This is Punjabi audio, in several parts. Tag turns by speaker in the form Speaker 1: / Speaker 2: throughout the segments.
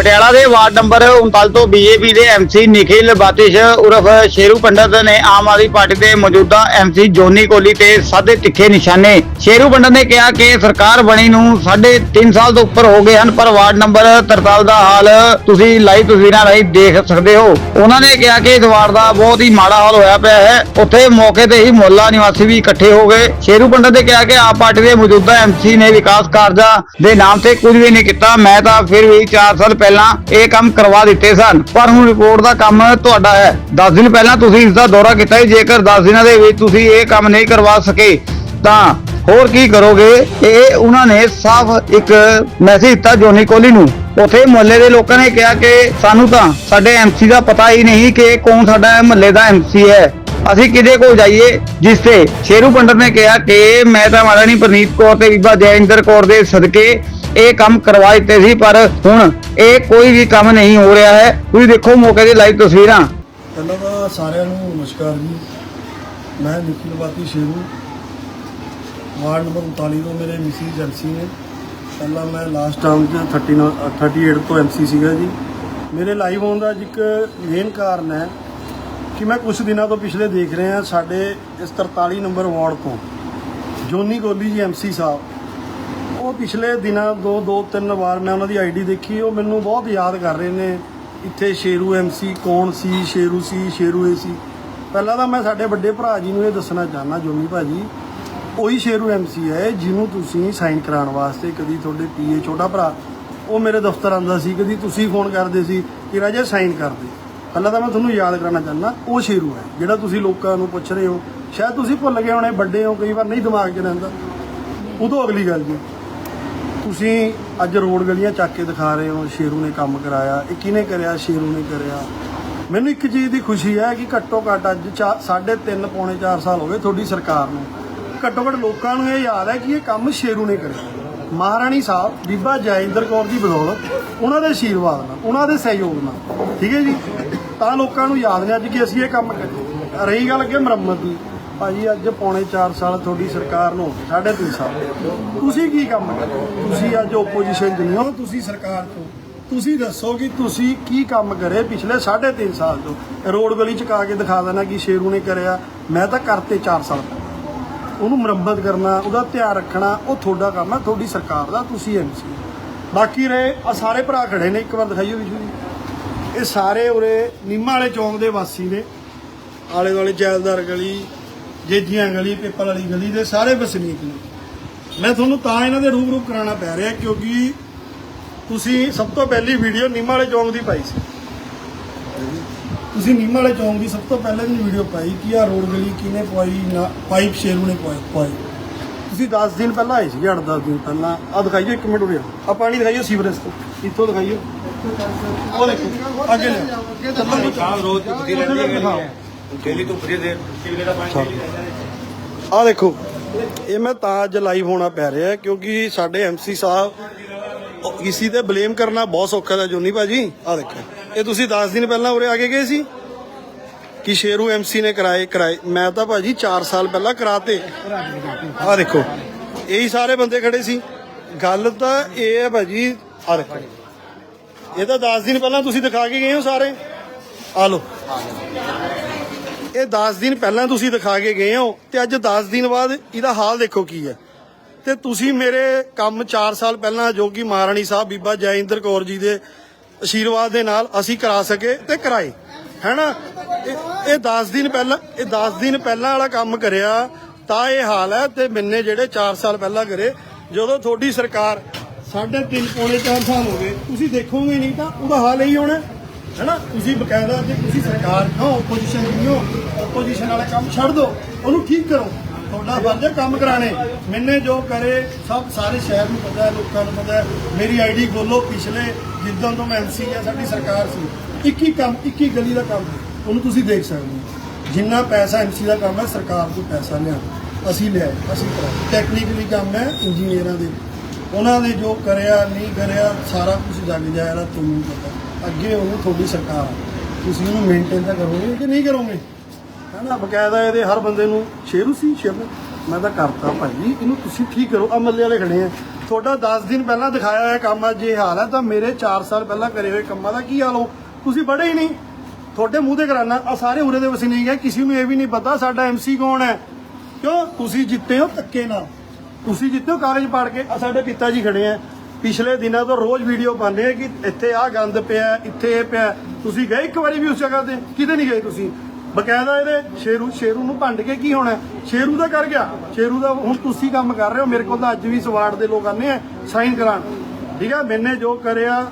Speaker 1: ਪਟਿਆਲਾ ਦੇ ਵਾਰਡ ਨੰਬਰ 39 ਤੋਂ ਬੀਜੇਪੀ ਦੇ ਐਮਸੀ ਨਿਖਿਲ ਬਾਤਿਸ਼ ਉਰਫ ਸ਼ੇਰੂ ਪੰਡਤ ਨੇ ਆਮ ਆਦਮੀ ਪਾਰਟੀ ਦੇ ਮੌਜੂਦਾ ਐਮਸੀ ਜੋਨੀ ਕੋਲੀ ਤੇ ਸਾਦੇ ਤਿੱਖੇ ਨਿਸ਼ਾਨੇ। ਸ਼ੇਰੂ ਪੰਡਤ ਨੇ ਕਿਹਾ ਕਿ ਸਰਕਾਰ ਬਣੀ ਨੂੰ ਸਾਢੇ 3 ਸਾਲ ਤੋਂ ਉੱਪਰ ਹੋ ਗਏ ਹਨ, ਪਰ ਵਾਰਡ ਨੰਬਰ 43 ਦਾ ਹਾਲ ਤੁਸੀਂ ਲਾਈਵ ਤਸਵੀਰਾਂ ਰਾਹੀਂ ਦੇਖ ਸਕਦੇ ਹੋ। ਉਹਨਾਂ ਨੇ ਕਿਹਾ ਕਿ ਇਸ ਵਾਰਡ ਦਾ ਬਹੁਤ ਹੀ ਮਾੜਾ ਹਾਲ ਹੋਇਆ ਪਿਆ ਹੈ। ਉੱਥੇ ਮੌਕੇ ਤੇ ਹੀ ਮੁਹੱਲਾ ਨਿਵਾਸੀ ਵੀ ਇਕੱਠੇ ਹੋ ਗਏ। ਸ਼ੇਰੂ ਪੰਡਤ ਨੇ ਕਿਹਾ ਕਿ ਆਪ ਪਾਰਟੀ ਦੇ ਮੌਜੂਦਾ ਐਮਸੀ ਨੇ ਵਿਕਾਸ ਕਾਰਜਾਂ ਦੇ ਨਾਮ ਤੇ ਕੁਝ ਵੀ ਨਹੀਂ ਕੀਤਾ। ਮੈਂ ਤਾਂ ਫਿਰ ਵੀ 4 ਸਾਲ ਪਹਿਲਾਂ ਇਹ ਕੰਮ ਕਰਵਾ ਦਿੱਤੇ ਸਨ। ਪਰ ਹੁਣ ਰਿਪੋਰਟ ਦਾ ਕੰਮ ਤੁਹਾਡਾ ਹੈ। 10 ਦਿਨ ਪਹਿਲਾਂ ਤੁਸੀਂ ਇਸ ਦਾ ਦੌਰਾ ਕੀਤਾ ਸੀ। ਜੇਕਰ 10 ਦਿਨਾਂ ਦੇ ਵਿੱਚ ਤੁਸੀਂ ਇਹ ਕੰਮ ਨਹੀਂ ਕਰਵਾ ਸਕੇ, ਤਾਂ ਹੋਰ ਕੀ ਕਰੋਗੇ? ਇਹ ਉਹਨਾਂ ਨੇ ਸਾਫ਼ ਇੱਕ ਮੈਸੇਜ ਦਿੱਤਾ ਜੋਨੀ ਕੋਹਲੀ ਨੂੰ। ਉਥੇ ਮੁਹੱਲੇ ਦੇ ਲੋਕਾਂ ਨੇ ਕਿਹਾ ਕਿ ਸਾਨੂੰ ਤਾਂ ਸਾਡੇ ਐਮਸੀ ਦਾ ਪਤਾ ਹੀ ਨਹੀਂ ਕਿ ਕੌਣ ਸਾਡਾ ਮੁਹੱਲੇ ਦਾ ਐਮਸੀ ਹੈ। ਅਸੀਂ ਕਿਹਦੇ ਕੋਲ ਜਾਈਏ? ਜਿਸ ਤੇ ਸ਼ੇਰੂ ਪੰਡਤ ਨੇ ਕਿਹਾ ਕਿ ਮੈਂ ਤਾਂ ਮਹਾਰਾਣੀ ਪ੍ਰਨੀਤ ਕੌਰ ਤੇ ਬੀਬਾ ਜੈਇੰਦਰ ਕੌਰ ਦੇ ਸਦਕੇ ਇਹ ਕੰਮ ਕਰਵਾ ਦਿੱਤੇ ਸੀ, ਪਰ ਹੁਣ ਇਹ ਕੋਈ ਵੀ ਕੰਮ ਨਹੀਂ ਹੋ ਰਿਹਾ ਹੈ। ਤੁਸੀਂ ਦੇਖੋ ਮੌਕੇ ਦੀ ਲਾਈਵ ਤਸਵੀਰਾਂ।
Speaker 2: ਪਹਿਲਾਂ ਤਾਂ ਸਾਰਿਆਂ ਨੂੰ ਨਮਸਕਾਰ ਜੀ। ਮੈਂ ਨਿਖਿਲ ਬਾਤੀ ਸ਼ੇਰੂ। ਵਾਰਡ ਨੰਬਰ 39 ਤੋਂ ਮੇਰੇ ਮਿਸਿਸ ਐਮਸੀ ਨੇ। ਪਹਿਲਾਂ ਮੈਂ ਲਾਸਟ ਟਰਮ 'ਚ 39 38 ਤੋਂ ਐਮਸੀ ਸੀਗਾ ਜੀ। ਮੇਰੇ ਲਾਈਵ ਹੋਣ ਦਾ ਇੱਕ ਮੇਨ ਕਾਰਨ ਹੈ ਕਿ ਮੈਂ ਕੁਝ ਦਿਨਾਂ ਤੋਂ ਪਿਛਲੇ ਦੇਖ ਰਿਹਾ ਸਾਡੇ ਇਸ 43 ਨੰਬਰ ਵਾਰਡ ਤੋਂ। ਜੋਨੀ ਗੋਲੀ ਜੀ ਐਮਸੀ ਸਾਹਿਬ। ਉਹ ਪਿਛਲੇ ਦਿਨਾਂ ਦੋ ਦੋ, ਤਿੰਨ ਵਾਰ ਮੈਂ ਉਹਨਾਂ ਦੀ ਆਈਡੀ ਦੇਖੀ, ਉਹ ਮੈਨੂੰ ਬਹੁਤ ਯਾਦ ਕਰ ਰਹੇ ਨੇ। ਇੱਥੇ ਸ਼ੇਰੂ ਐਮਸੀ ਕੌਣ ਸੀ? ਸ਼ੇਰੂ ਸੀ, ਸ਼ੇਰੂ ਏ ਸੀ। ਪਹਿਲਾਂ ਤਾਂ ਮੈਂ ਸਾਡੇ ਵੱਡੇ ਭਰਾ ਜੀ ਨੂੰ ਇਹ ਦੱਸਣਾ ਚਾਹਨਾ ਜੋਨੀ ਭਾਜੀ, ਉਹੀ ਸ਼ੇਰੂ ਐਮਸੀ ਹੈ, ਜਿਹਨੂੰ ਤੁਸੀਂ ਸਾਈਨ ਕਰਾਉਣ ਵਾਸਤੇ ਕਦੀ ਤੁਹਾਡੇ ਪੀਏ ਛੋਟਾ ਭਰਾ, ਉਹ ਮੇਰੇ ਦਫ਼ਤਰ ਆਂਦਾ ਸੀ, ਕਦੀ ਤੁਸੀਂ ਫੋਨ ਕਰਦੇ ਸੀ ਕਿ ਰਾਜੇ ਸਾਈਨ ਕਰ ਦੇ। ਪਹਿਲਾਂ ਤਾਂ ਮੈਂ ਤੁਹਾਨੂੰ ਯਾਦ ਕਰਾਉਣਾ ਚਾਹੁੰਦਾ, ਉਹ ਸ਼ੇਰੂ ਹੈ, ਜਿਹੜਾ ਤੁਸੀਂ ਲੋਕਾਂ ਨੂੰ ਪੁੱਛ ਰਹੇ ਹੋ। ਸ਼ਾਇਦ ਤੁਸੀਂ ਭੁੱਲ ਗਏ ਹੋਣੇ, ਵੱਡੇ ਹੋ, ਕਈ ਵਾਰ ਨਹੀਂ ਦਿਮਾਗ 'ਚ ਰਹਿੰਦਾ। ਉਦੋਂ ਅਗਲੀ ਗੱਲ ਜੀ। ਤੁਸੀਂ ਅੱਜ ਰੋਡ ਗਲੀਆਂ ਚੱਕ ਕੇ ਦਿਖਾ ਰਹੇ ਹੋ, ਸ਼ੇਰੂ ਨੇ ਕੰਮ ਕਰਾਇਆ। ਇਹ ਕਿਹਨੇ ਕਰਿਆ, ਸ਼ੇਰੂ ਨੇ ਕਰਿਆ? ਮੈਨੂੰ ਇੱਕ ਚੀਜ਼ ਦੀ ਖੁਸ਼ੀ ਹੈ ਕਿ ਘੱਟੋ ਘੱਟ ਅੱਜ ਚਾ- ਸਾਢੇ ਤਿੰਨ, ਪੌਣੇ 4 ਸਾਲ ਹੋ ਗਏ ਤੁਹਾਡੀ ਸਰਕਾਰ ਨੂੰ। ਘੱਟੋ ਘੱਟ ਲੋਕਾਂ ਨੂੰ ਇਹ ਯਾਦ ਹੈ ਕਿ ਇਹ ਕੰਮ ਸ਼ੇਰੂ ਨੇ ਕਰਿਆ। ਮਹਾਰਾਣੀ ਸਾਹਿਬ, ਬੀਬਾ ਜੈਇੰਦਰ ਕੌਰ ਦੀ ਬਦੌਲਤ ਉਹਨਾਂ ਦੇ ਆਸ਼ੀਰਵਾਦ ਨਾਲ, ਉਹਨਾਂ ਦੇ ਸਹਿਯੋਗ ਨਾਲ, ਠੀਕ ਹੈ ਜੀ? ਤਾਂ ਲੋਕਾਂ ਨੂੰ ਯਾਦ ਨੇ ਅੱਜ ਕਿ ਅਸੀਂ ਇਹ ਕੰਮ ਕਰੀਏ। ਰਹੀ ਗੱਲ ਕਿ ਮੁਰੰਮਤ ਦੀ। ਭਾਜੀ, ਅੱਜ ਪੌਣੇ 4 ਸਾਲ ਤੁਹਾਡੀ ਸਰਕਾਰ ਨੂੰ ਹੋ ਸਾਢੇ 3 ਸਾਲ ਤੁਸੀਂ ਕੀ ਕੰਮ ਕਰੋ ਤੁਸੀਂ ਅੱਜ ਓਪੋਜੀਸ਼ਨ 'ਚ ਨਹੀਂ ਹੋ, ਤੁਸੀਂ ਸਰਕਾਰ ਤੋਂ। ਤੁਸੀਂ ਦੱਸੋ ਕਿ ਤੁਸੀਂ ਕੀ ਕੰਮ ਕਰੇ ਪਿਛਲੇ 3.5 ਸਾਲ ਤੋਂ? ਰੋਡ ਗਲੀ ਚ ਕਾ ਕੇ ਦਿਖਾ ਦੇਣਾ ਕਿ ਸ਼ੇਰੂ ਨੇ ਕਰਿਆ। ਮੈਂ ਤਾਂ ਕਰਤੇ 4 ਸਾਲ ਉਹਨੂੰ ਮੁਰੰਮਤ ਕਰਨਾ, ਉਹਦਾ ਧਿਆਨ ਰੱਖਣਾ, ਉਹ ਤੁਹਾਡਾ ਕੰਮ ਹੈ ਤੁਹਾਡੀ ਸਰਕਾਰ ਦਾ, ਤੁਸੀਂ ਐਮਸੀ ਬਾਕੀ ਰਹੇ ਆ ਸਾਰੇ ਭਰਾ ਖੜੇ ਨੇ, ਇੱਕ ਵਾਰ ਦਿਖਾਈਓ ਵਿਸ਼ੂ ਜੀ। ਇਹ ਸਾਰੇ ਉਰੇ ਨੀਮਾ ਵਾਲੇ ਚੌਂਕ ਦੇ ਵਾਸੀ ਨੇ। ਆਲੇ ਦੁਆਲੇ ਜੈਲਦਾਰ ਗਲੀ ਜੇਜੀਆਂ ਗਲੀ ਪੇਪਲ ਵਾਲੀ ਗਲੀ ਦੇ ਸਾਰੇ ਵਸਨੀਕ ਨੇ। ਮੈਂ ਤੁਹਾਨੂੰ ਤਾਂ ਇਹਨਾਂ ਦੇ ਰੂਪ ਰੂਪ ਕਰਾਉਣਾ ਪੈ ਰਿਹਾ ਕਿਉਂਕਿ ਤੁਸੀਂ ਸਭ ਤੋਂ ਪਹਿਲੀ ਵੀਡੀਓ ਨੀਮਾ ਵਾਲੇ ਚੌਂਕ ਦੀ ਪਾਈ ਸੀ। ਤੁਸੀਂ ਨੀਮਾ ਵਾਲੇ ਚੌਂਕ ਦੀ ਸਭ ਤੋਂ ਪਹਿਲਾਂ ਦੀ ਵੀਡੀਓ ਪਾਈ ਕਿ ਆ ਰੋਡ ਗਲੀ ਕਿਹਨੇ ਪਵਾਈ ਨਾ ਪਾਈਪ ਸ਼ੇਰੂ ਨੇ ਪਵਾਈ ਪਵਾਈ ਤੁਸੀਂ 10 ਦਿਨ ਪਹਿਲਾਂ ਆਏ ਸੀ 8-10 ਦਿਨ ਪਹਿਲਾਂ। ਆ ਦਿਖਾਈਓ ਇੱਕ ਮਿੰਟ ਉਰੇ। ਆ ਪਾਣੀ ਦਿਖਾਈਓ ਸੀਵਰੇਜ ਤੋਂ। ਇੱਥੋਂ ਦਿਖਾਈਓ। ਉਹ ਦੇਖੋ ਅੱਗੇ ਲੈ। ਚੱਲੋ।
Speaker 3: ਸ਼ਾਮ ਰੋਜ਼ ਧੁੱਪਦੀ ਰਹਿੰਦੀ ਹੈ। ਡੇਲੀ ਧੁੱਪਦੀ ਦੇ ਟੀਵੀ ਦਾ ਪਾਣੀ
Speaker 2: ਆ ਦੇਖੋ, ਇਹ ਮੈਂ ਤਾਂ ਅੱਜ ਲਾਈਵ ਹੋਣਾ ਪੈ ਰਿਹਾ ਕਿਉਂਕਿ ਸਾਡੇ ਐਮਸੀ ਸਾਹਿਬ, ਉਹ ਕਿਸੇ ਤੇ ਬਲੇਮ ਕਰਨਾ ਬਹੁਤ ਸੌਖਾ ਹੈ ਜੋਨੀ ਭਾਜੀ। ਆ ਦੇਖੋ, ਇਹ ਤੁਸੀਂ 10 ਦਿਨ ਪਹਿਲਾਂ ਉਰੇ ਆ ਕੇ ਗਏ ਸੀ? ਕਿ ਸ਼ੇਰੂ ਐਮਸੀ ਨੇ ਕਰਾਏ ਕਰਾਏ। ਮੈਂ ਤਾਂ ਭਾਜੀ 4 ਸਾਲ ਪਹਿਲਾਂ ਕਰਾਤੇ। ਆ ਦੇਖੋ, ਇਹੀ ਸਾਰੇ ਬੰਦੇ ਖੜੇ ਸੀ। ਗੱਲ ਤਾਂ ਇਹ ਹੈ ਭਾਜੀ ਆ ਦੇਖੋ। ਇਹ ਤਾਂ 10 ਦਿਨ ਪਹਿਲਾਂ ਤੁਸੀਂ ਦਿਖਾ ਕੇ ਗਏ ਹੋ ਸਾਰੇ। ਆ ਲਓ। ਇਹ 10 ਦਿਨ ਪਹਿਲਾਂ ਤੁਸੀਂ ਦਿਖਾ ਕੇ ਗਏ ਹੋ ਤੇ ਅੱਜ 10 ਦਿਨ ਬਾਅਦ ਇਹਦਾ ਹਾਲ ਦੇਖੋ ਕੀ ਹੈ। ਤੇ ਤੁਸੀਂ ਮੇਰੇ ਕੰਮ 4 ਸਾਲ ਪਹਿਲਾਂ ਜੋ ਕਿ ਮਹਾਰਾਣੀ ਸਾਹਿਬ ਬੀਬਾ ਜੈਇੰਦਰ ਕੌਰ ਜੀ ਦੇ ਆਸ਼ੀਰਵਾਦ ਦੇ ਨਾਲ ਅਸੀਂ ਕਰਾ ਸਕੇ ਤੇ ਕਰਾਏ। ਹੈਨਾ? ਇਹ ਇਹ 10 ਦਿਨ ਪਹਿਲਾਂ ਇਹ 10 ਦਿਨ ਪਹਿਲਾਂ ਵਾਲਾ ਕੰਮ ਕਰਿਆ ਤਾਂ ਇਹ ਹਾਲ ਹੈ ਤੇ ਮੈਨੇ ਜਿਹੜੇ 4 ਸਾਲ ਪਹਿਲਾਂ ਕਰੇ, ਜਦੋਂ ਤੁਹਾਡੀ ਸਰਕਾਰ ਸਾਢੇ ਤਿੰਨ ਪੌਣੇ 4 ਸਾਲ ਹੋ ਗਏ, ਤੁਸੀਂ ਦੇਖੋਗੇ ਨਹੀਂ ਤਾਂ ਉਹਦਾ ਹਾਲ ਇਹੀ ਹੋਣਾ। ਹੈਨਾ? ਤੁਸੀਂ ਬਕਾਇਦਾ ਜੇ ਤੁਸੀਂ ਸਰਕਾਰ ਹੋ ਆਪੋਜੀਸ਼ਨ ਨਹੀਂ ਹੋ ਆਪੋਜੀਸ਼ਨ ਵਾਲਾ ਕੰਮ ਛੱਡ ਦਿਓ, ਉਹਨੂੰ ਠੀਕ ਕਰੋ। ਤੁਹਾਡਾ ਫਰਜ਼ ਹੈ ਕੰਮ ਕਰਾਣੇ। ਮੈਨੇ ਜੋ ਕਰੇ, ਸਭ ਸਾਰੇ ਸ਼ਹਿਰ ਨੂੰ ਪਤਾ ਹੈ, ਲੋਕਾਂ ਨੂੰ ਪਤਾ ਹੈ। ਮੇਰੀ ਆਈਡੀ ਖੋਲੋ ਪਿਛਲੇ, ਜਿੱਦਾਂ ਤੋਂ ਮੈਂ ਐਮਸੀ ਆ, ਸਾਡੀ ਸਰਕਾਰ ਸੀ। 21 ਕੰਮ 21 ਗਲੀ ਦਾ ਕੰਮ, ਉਹਨੂੰ ਤੁਸੀਂ ਦੇਖ ਸਕਦੇ ਹੋ। ਜਿੰਨਾ ਪੈਸਾ ਐਮਸੀ ਦਾ ਕੰਮ ਹੈ, ਸਰਕਾਰ ਤੋਂ ਪੈਸਾ ਲਿਆ ਅਸੀਂ ਲਿਆ ਅਸੀਂ ਕਰਾਇਆ ਟੈਕਨੀਕਲੀ ਕੰਮ ਹੈ ਇੰਜੀਨੀਅਰਾਂ ਦੇ। ਉਹਨਾਂ ਨੇ ਜੋ ਕਰਿਆ, ਨਹੀਂ ਕਰਿਆ, ਸਾਰਾ ਕੁਝ ਜੱਗ ਜਾਏਗਾ, ਤੁਹਾਨੂੰ ਪਤਾ ਅੱਗੇ ਉਹਨੂੰ ਤੁਹਾਡੀ ਸਰਕਾਰ, ਤੁਸੀਂ ਉਹਨੂੰ ਮੇਨਟੇਨ ਤਾਂ ਕਰੋਗੇ ਕਿ ਨਹੀਂ ਕਰੋਗੇ? ਹਨਾ ਬਕਾਇਦਾ ਇਹਦੇ ਹਰ ਬੰਦੇ ਨੂੰ ਸ਼ੇਰੂ ਸੀ, ਸ਼ੇਰੂ। ਮੈਂ ਤਾਂ ਕਰਤਾ ਭਾਈ ਇਹਨੂੰ ਤੁਸੀਂ ਠੀਕ ਕਰੋ। ਆ ਮੱਲੇ ਵਾਲੇ ਖੜੇ ਆ। ਤੁਹਾਡਾ 10 ਦਿਨ ਪਹਿਲਾਂ ਦਿਖਾਇਆ ਹੋਇਆ ਕੰਮ ਅੱਜ ਜੇ ਹਾਲ ਹੈ ਤਾਂ ਮੇਰੇ 4 ਸਾਲ ਪਹਿਲਾਂ ਕਰੇ ਹੋਏ ਕੰਮਾਂ ਦਾ ਕੀ ਹਾਲ ਹੋ? ਤੁਸੀਂ ਬੜੇ ਹੀ ਨਹੀਂ। ਤੁਹਾਡੇ ਮੂੰਹ ਤੇ ਕਰਾਨਾ ਆ ਸਾਰੇ ਉਰੇ ਦੇ ਵਸਨੀਕ ਹੈ ਕਿਸੇ ਨੂੰ ਇਹ ਵੀ ਨਹੀਂ ਪਤਾ ਸਾਡਾ ਐਮਸੀ ਕੌਣ ਹੈ। ਕਿਉਂ? ਤੁਸੀਂ ਜਿੱਤੇ ਹੋ ਧੱਕੇ ਨਾਲ। ਤੁਸੀਂ ਜਿੱਤੇ ਹੋ ਕਾਗਜ਼ ਪਾੜ ਕੇ। ਆ ਸਾਡੇ ਪਿਤਾ ਜੀ ਖੜੇ ਆ। ਪਿਛਲੇ ਦਿਨਾਂ ਤੋਂ ਰੋਜ਼ ਵੀਡੀਓ ਪਾਉਂਦੇ ਆ ਕਿ ਇੱਥੇ ਆ ਗੰਦ ਪਿਆ, ਇੱਥੇ ਇਹ ਪਿਆ। ਤੁਸੀਂ ਗਏ ਇੱਕ ਵਾਰੀ ਵੀ ਉਸ ਜਗ੍ਹਾ ਤੇ? ਕਿਤੇ ਨਹੀਂ ਗਏ ਤੁਸੀਂ? ਬਕਾਇਦਾ ਇਹਦੇ ਸ਼ੇਰੂ ਸ਼ੇਰੂ ਨੂੰ ਭੰਡ ਕੇ ਕੀ ਹੋਣਾ? ਸ਼ੇਰੂ ਦਾ ਕਰ ਗਿਆ। ਸ਼ੇਰੂ ਦਾ ਹੁਣ ਤੁਸੀਂ ਕੰਮ ਕਰ ਰਹੇ ਹੋ। ਮੇਰੇ ਕੋਲ ਤਾਂ ਅੱਜ ਵੀ ਸਵਾਰਡ ਦੇ ਲੋਕ ਆਨੇ ਆ, ਸਾਈਨ ਕਰਾਉਣ। ਠੀਕ ਹੈ ਮੈਨੇ ਜੋ ਕਰਿਆ,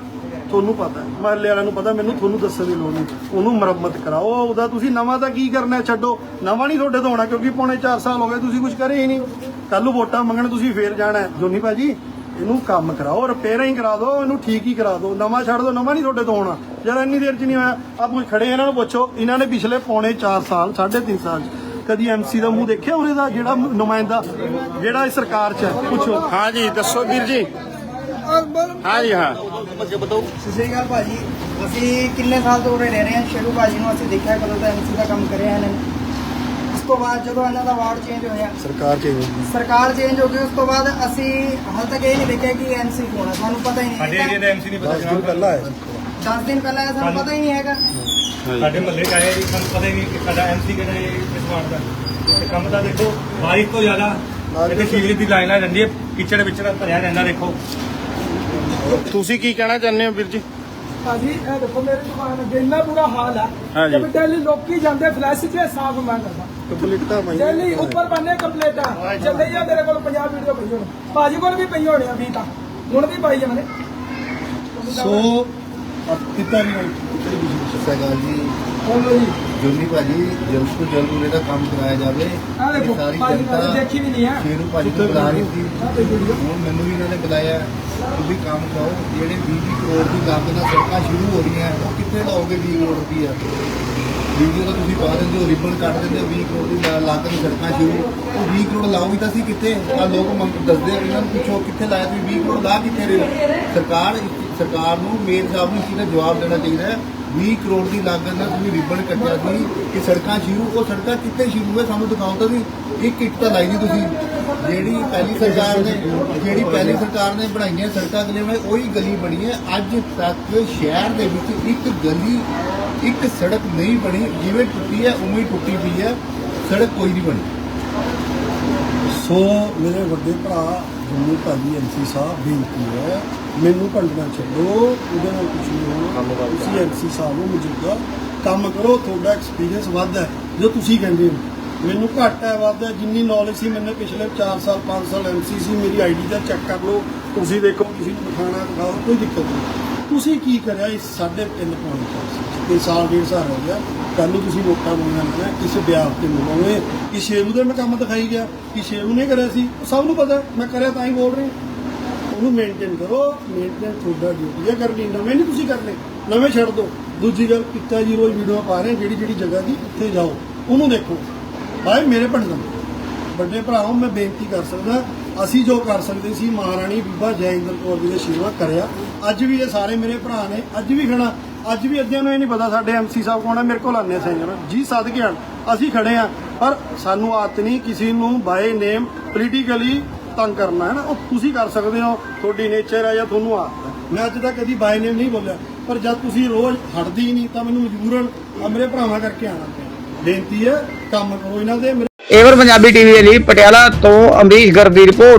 Speaker 2: ਤੁਹਾਨੂੰ ਪਤਾ। ਹੈ ਮਹੱਲੇ ਵਾਲਿਆਂ ਨੂੰ ਪਤਾ, ਮੈਨੂੰ ਤੁਹਾਨੂੰ ਦੱਸਣ ਦੀ ਲੋੜ ਨਹੀਂ। ਉਹਨੂੰ ਮੁਰੰਮਤ ਕਰਾਓ। ਉਹਦਾ ਤੁਸੀਂ ਨਵਾਂ ਤਾਂ ਕੀ ਕਰਨਾ ਛੱਡੋ। ਨਵਾਂ ਨਹੀਂ ਤੁਹਾਡੇ ਤੋਂ ਹੋਣਾ ਕਿਉਂਕਿ ਪੌਣੇ 4 ਸਾਲ ਹੋ ਗਏ ਤੁਸੀਂ ਕੁਝ ਕਰੇ ਹੀ ਨਹੀਂ। ਕੱਲ ਨੂੰ ਵੋਟਾਂ ਮੰਗਣ ਤੁਸੀਂ ਫੇਰ ਜਾਣਾ ਹੈ। ਜੋਨੀ ਭਾਜੀ ਇਹਨੂੰ ਕੰਮ ਕਰਾਓ ਰਿਪੇਅਰਿੰਗ ਕਰਾ ਦਿਓ ਇਹਨੂੰ ਠੀਕ ਹੀ ਕਰਾ ਦਿਓ। ਨਵਾਂ ਛੱਡ ਦਿਓ ਨਵਾਂ ਨਹੀਂ ਤੁਹਾਡੇ ਤੋਂ ਹੋਣਾ ਜਦੋਂ ਇੰਨੀ ਦੇਰ ਚ ਨਹੀਂ ਹੋਇਆ। ਆਪ ਕੋਈ ਖੜੇ ਇਹਨਾਂ ਨੂੰ ਪੁੱਛੋ ਇਹਨਾਂ ਨੇ ਪਿਛਲੇ ਪੌਣੇ 4 ਸਾਲ 3.5 ਸਾਲ ਕਦੀ ਐਮਸੀ ਦਾ ਮੂੰਹ ਦੇਖਿਆ ਉਹਦੇ ਦਾ ਜਿਹੜਾ ਨੁਮਾਇੰਦਾ? ਜਿਹੜਾ ਇਸ ਸਰਕਾਰ 'ਚ ਹੈ ਪੁੱਛੋ।
Speaker 4: ਹਾਂ ਜੀ ਦੱਸੋ ਵੀਰ ਜੀ। ਹਾਂ ਜੀ ਹਾਂ।
Speaker 5: ਸਤਿ ਸ਼੍ਰੀ ਅਕਾਲ ਭਾਜੀ। ਅਸੀਂ ਕਿੰਨੇ ਸਾਲ ਤੋਂ ਉਰੇ ਰਹਿ ਰਹੇ ਹਾਂ। ਸ਼ੇਰੂ ਭਾਜੀ ਨੂੰ ਅਸੀਂ ਦੇਖਿਆ ਕਦੋਂ ਦਾ ਐਮਸੀ ਦਾ ਕੰਮ ਕਰਿਆ ਇਹਨਾਂ ਨੇ। ਤੋਂ ਬਾਅਦ ਜਦੋਂ ਇਹਨਾਂ ਦਾ ਵਾਰਡ ਚੇਂਜ ਹੋਇਆ
Speaker 2: ਸਰਕਾਰ ਚੇਂਜ
Speaker 5: ਸਰਕਾਰ ਚੇਂਜ ਹੋ ਗਈ ਉਸ ਤੋਂ ਬਾਅਦ ਅਸੀਂ ਹਾਲ ਤੱਕ ਇਹ ਨਹੀਂ ਦੇਖਿਆ ਕਿ ਐਮਸੀ ਕੌਣ ਹੈ ਸਾਨੂੰ ਪਤਾ ਹੀ
Speaker 3: ਸਾਡੇ
Speaker 5: ਨਹੀਂ
Speaker 3: ਏਰੀਆ ਦਾ ਐਮਸੀ ਨਹੀਂ ਪਤਾ
Speaker 2: 10 ਦਿਨ ਪਹਿਲਾਂ ਹੈ
Speaker 5: 10 ਦਿਨ ਪਹਿਲਾਂ ਇਹ ਸਾਨੂੰ ਪਤਾ ਹੀ ਨਹੀਂ ਹੈਗਾ।
Speaker 3: ਸਾਡੇ ਮਹੱਲੇ ਚ ਆਏ ਜੀ ਸਾਨੂੰ ਪਤਾ ਹੀ ਨਹੀਂ ਕਿ ਸਾਡਾ ਐਮਸੀ ਕਿਹੜਾ ਹੈ ਇਸ ਵਾਰਡ ਦਾ। ਤੇ ਕੰਮ ਤਾਂ ਦੇਖੋ ਬਾਰਿਸ਼ ਤੋਂ ਜ਼ਿਆਦਾ ਇੱਥੇ ਸੀਵਰੇਜ ਦੀ ਲਾਈਨ ਆ ਜਾਂਦੀ ਹੈ ਕਿਚੜ ਵਿੱਚ ਭਰਿਆ ਰਹਿੰਦਾ ਦੇਖੋ।
Speaker 4: ਤੁਸੀਂ ਕੀ ਕਹਿਣਾ ਚਾਹੁੰਦੇ ਹੋ ਵੀਰ ਜੀ?
Speaker 6: ਭਾਜੀ ਇਹ ਦੇਖੋ ਮੇਰੀ ਦੁਕਾਨ ਅੱਗੇ ਇੰਨਾ ਬੁਰਾ ਹਾਲ ਹੈ
Speaker 4: ਹਾਂਜੀ।
Speaker 6: ਕਿ ਡੇਲੀ ਲੋਕੀ ਜਾਂਦੇ ਫਲੈਸ਼ 'ਚ ਸਾਫ਼ ਮੈਂ ਕਰਦਾ
Speaker 2: ਕੰਪਲੀਟਾ ਮੈਂ
Speaker 6: ਡੇਲੀ ਉੱਪਰ ਬੰਨੇ ਕੰਪਲੀਟਾਂ ਚੱਲੇ ਜਾਂ ਮੇਰੇ ਕੋਲ 50 ਵੀਡੀਓ ਪਈ ਹੋਣੀ। ਭਾਜੀ ਕੋਲ ਵੀ ਪਈ ਹੋਣੀ ਆ 20 ਤਾਂ। ਹੁਣ ਵੀ ਪਾਈ ਜਾਂਦੇ
Speaker 2: ਸੋ ਕਿਤਾ ਨਹੀਂ
Speaker 7: ਅਕਾਲ ਜੀ। ਜੋਨੀ ਭਾਜੀ ਜਲਦ ਤੋਂ ਜਲਦ ਉਰੇ ਦਾ ਕੰਮ ਕਰਾਇਆ ਜਾਵੇ। ਸਾਰੀ ਜਨਤਾ
Speaker 6: ਦੇਖੀ ਵੀ ਨਹੀਂ ਹੈ।
Speaker 7: ਸ਼ੇਰੂ ਭਾਜੀ ਨੂੰ ਬੁਲਾ ਰਹੀ ਸੀ।
Speaker 6: ਤੇ
Speaker 7: ਹੁਣ ਮੈਨੂੰ ਵੀ ਇਹਨਾਂ ਨੇ ਬੁਲਾਇਆ। ਤੁਸੀਂ ਕੰਮ ਕਰਾਓ ਜਿਹੜੇ 20 ਕਰੋੜ ਦੀ ਲਾਗਤ ਨਾਲ ਸੜਕਾਂ ਸ਼ੁਰੂ ਹੋ ਰਹੀਆਂ ਉਹ ਕਿੱਥੇ ਲਾਓਗੇ 20 ਕਰੋੜ ਰੁਪਈਆ? ਵੀਡੀਓ ਤਾਂ ਤੁਸੀਂ ਪਾ ਦਿੰਦੇ ਹੋ, ਰਿਬਨ ਕੱਟ ਦਿੰਦੇ ਹੋ 20 ਕਰੋੜ ਦੀ ਲਾ- ਲਾਗਤ ਨਾਲ ਸੜਕਾਂ ਸ਼ੁਰੂ। ਉਹ 20 ਕਰੋੜ ਲਾਓਗੇ ਤਾਂ ਅਸੀਂ ਕਿੱਥੇ? ਆ ਲੋਕ ਮੰਗ ਦੱਸਦੇ ਆ ਇਹਨਾਂ ਨੂੰ ਪੁੱਛੋ ਕਿੱਥੇ ਲਾਇਆ ਤੁਸੀਂ 20 ਕਰੋੜ ਲਾ ਕਿੱਥੇ ਰਹੇ ਸਰਕਾਰ ਸਰਕਾਰ ਨੂੰ ਮੇਰ ਸਾਹਿਬ ਨੂੰ ਇਸ ਜਵਾਬ ਦੇਣਾ ਚਾਹੀਦਾ ਹੈ। 20 ਕਰੋੜ ਦੀ ਲਾਗਤ ਨਾਲ ਤੁਸੀਂ ਰਿਬਨ ਕੱਟਿਆ ਸੀ ਕਿ ਸੜਕਾਂ ਸ਼ੁਰੂ, ਉਹ ਸੜਕਾਂ ਕਿੱਥੇ ਸ਼ੁਰੂ ਹੈ ਸਾਨੂੰ ਦਿਖਾਓ ਤਾਂ ਵੀ। ਇੱਕ ਇੱਟ ਤਾਂ ਲਾਈ ਨਹੀਂ ਤੁਸੀਂ। ਜਿਹੜੀ ਪਹਿਲੀ ਸਰਕਾਰ ਨੇ ਜਿਹੜੀ ਪਹਿਲੀ ਸਰਕਾਰ ਨੇ ਬਣਾਈਆਂ ਸੜਕਾਂ ਗਲੀਆਂ ਨੇ ਉਹੀ ਗਲੀ ਬਣੀ ਹੈ। ਅੱਜ ਤੱਕ ਸ਼ਹਿਰ ਦੇ ਵਿੱਚ ਇੱਕ ਗਲੀ ਇੱਕ ਸੜਕ ਨਹੀਂ ਬਣੀ ਜਿਵੇਂ ਟੁੱਟੀ ਹੈ ਉਵੇਂ ਹੀ ਟੁੱਟੀ ਪਈ ਹੈ। ਸੜਕ ਕੋਈ ਨਹੀਂ ਬਣੀ।
Speaker 2: ਸੋ ਮੇਰੇ ਵੱਡੇ ਭਰਾ ਜੰਮੂ ਭਾਜੀ ਐਮਸੀ ਸਾਹਿਬ ਬੇਨਤੀ ਹੈ ਮੈਨੂੰ ਭੰਡਣਾ ਛੱਡੋ ਉਹਦੇ ਨਾਲ ਕੁਝ ਨਹੀਂ ਹੋਣਾ। ਤੁਸੀਂ ਐਮਸੀ ਸਾਹਿਬ ਨੂੰ ਮੌਜੂਦਾ ਕੰਮ ਕਰੋ ਤੁਹਾਡਾ ਐਕਸਪੀਰੀਅੰਸ ਵੱਧ ਹੈ ਜੋ ਤੁਸੀਂ ਕਹਿੰਦੇ ਹੋ। ਮੈਨੂੰ ਘੱਟ ਹੈ ਵੱਧ ਹੈ ਜਿੰਨੀ ਨੌਲੇਜ ਸੀ ਮੈਨੂੰ ਪਿਛਲੇ 4 ਸਾਲ 5 ਸਾਲ ਐਮਸੀ ਸੀ ਮੇਰੀ ਆਈਡੀ ਦਾ ਚੈੱਕ ਕਰ ਲਓ। ਤੁਸੀਂ ਦੇਖੋ ਕਿਸੇ ਨੂੰ ਦਿਖਾਣਾ ਦਿਖਾਓ ਕੋਈ ਦਿੱਕਤ ਨਹੀਂ। ਤੁਸੀਂ ਕੀ ਕਰਿਆ ਇਸ ਸਾਢੇ ਤਿੰਨ ਪੌਣੇ ਚਾਰ ਇਹ ਸਾਲ ਡੇਢ ਸਾਲ ਹੋ ਗਿਆ। ਕੱਲ ਨੂੰ ਤੁਸੀਂ ਵੋਟਾਂ ਮੰਗਣਾ ਇਸ ਵਿਆਹ ਤੇ ਮਿਲੋਗੇ। ਕਿ ਸ਼ੇਰੂ ਦੇ ਮੈਂ ਕੰਮ ਦਿਖਾਈ ਗਿਆ? ਕਿ ਸ਼ੇਰੂ ਨੇ ਕਰਿਆ ਸੀ? ਉਹ ਸਭ ਨੂੰ ਪਤਾ। ਮੈਂ ਕਰਿਆ ਤਾਂ ਹੀ ਬੋਲ ਰਿਹਾ ਉਹਨੂੰ ਮੇਨਟੇਨ ਕਰੋ। ਮੇਨਟੇਨ ਤੁਹਾਡਾ ਡਿਊਟੀ ਹੈ ਕਰਨੀ। ਨਵੇਂ ਨਹੀਂ ਤੁਸੀਂ ਕਰਨੇ। ਨਵੇਂ ਛੱਡ ਦਿਓ। ਦੂਜੀ ਗੱਲ, ਪਿੱਤਾ ਜੀ ਰੋਜ਼ ਵੀਡੀਓ ਪਾ ਰਹੇ ਜਿਹੜੀ ਜਿਹੜੀ ਜਗ੍ਹਾ ਦੀ, ਉੱਥੇ ਜਾਓ। ਉਹਨੂੰ ਦੇਖੋ। ਭਾਈ ਮੇਰੇ ਪੰਡਤ ਵੱਡੇ ਭਰਾਓ ਮੈਂ ਬੇਨਤੀ ਕਰ ਸਕਦਾ ਅਸੀਂ ਜੋ ਕਰ ਸਕਦੇ ਸੀ, ਮਹਾਰਾਣੀ ਬੀਬਾ ਜੈ ਇੰਦਰ ਕੌਰ ਜੀ ਦੇ ਆਸ਼ੀਰਵਾਦ ਕਰਿਆ। ਅੱਜ ਵੀ ਇਹ ਸਾਰੇ ਮੇਰੇ ਭਰਾ ਨੇ, ਅੱਜ ਵੀ ਖੜਾ, ਅੱਜ ਵੀ ਅੱਧਿਆਂ ਨੂੰ ਇਹ ਨਹੀਂ ਪਤਾ ਸਾਡੇ ਐਮਸੀ ਸਾਹਿਬ ਕੌਣ ਹੈ ਮੇਰੇ ਕੋਲ ਆਨੇ ਸਿੰਘ ਨਾ ਜੀ ਸਦਕੇ ਹਣ ਅਸੀਂ ਖੜੇ ਆ ਪਰ ਸਾਨੂੰ ਆਦਤ ਨਹੀਂ ਕਿਸੇ ਨੂੰ ਬਾਏ ਨੇਮ ਪੋਲੀਟੀਕਲੀ ਤੰਗ ਕਰਨਾ, ਹੈ ਨਾ? ਉਹ ਤੁਸੀਂ ਕਰ ਸਕਦੇ ਹੋ, ਤੁਹਾਡੀ ਨੇਚਰ ਹੈ ਜਾਂ ਤੁਹਾਨੂੰ ਆਦਤ ਹੈ ਮੈਂ ਅੱਜ ਤੱਕ ਕਦੀ ਬਾਏ ਨੇਮ ਨਹੀਂ ਬੋਲਿਆ, ਪਰ ਜਦ ਤੁਸੀਂ ਰੋਜ਼ ਹਟਦੀ ਨਹੀਂ, ਤਾਂ ਮੈਨੂੰ ਮਜਬੂਰਨ ਆਹ ਮੇਰੇ ਭਰਾਵਾਂ ਕਰਕੇ ਆਣਾ ਪਿਆ ਬੇਨਤੀ ਹੈ, ਕੰਮ ਕਰੋ ਇਹਨਾਂ ਦੇ
Speaker 1: ਏਵਰ ਪੰਜਾਬੀ ਟੀਵੀ ਦੇ ਲਈ ਪਟਿਆਲਾ ਤੋਂ ਅਮਰੀਸ਼ ਗਰਗ ਦੀ ਰਿਪੋਰਟ।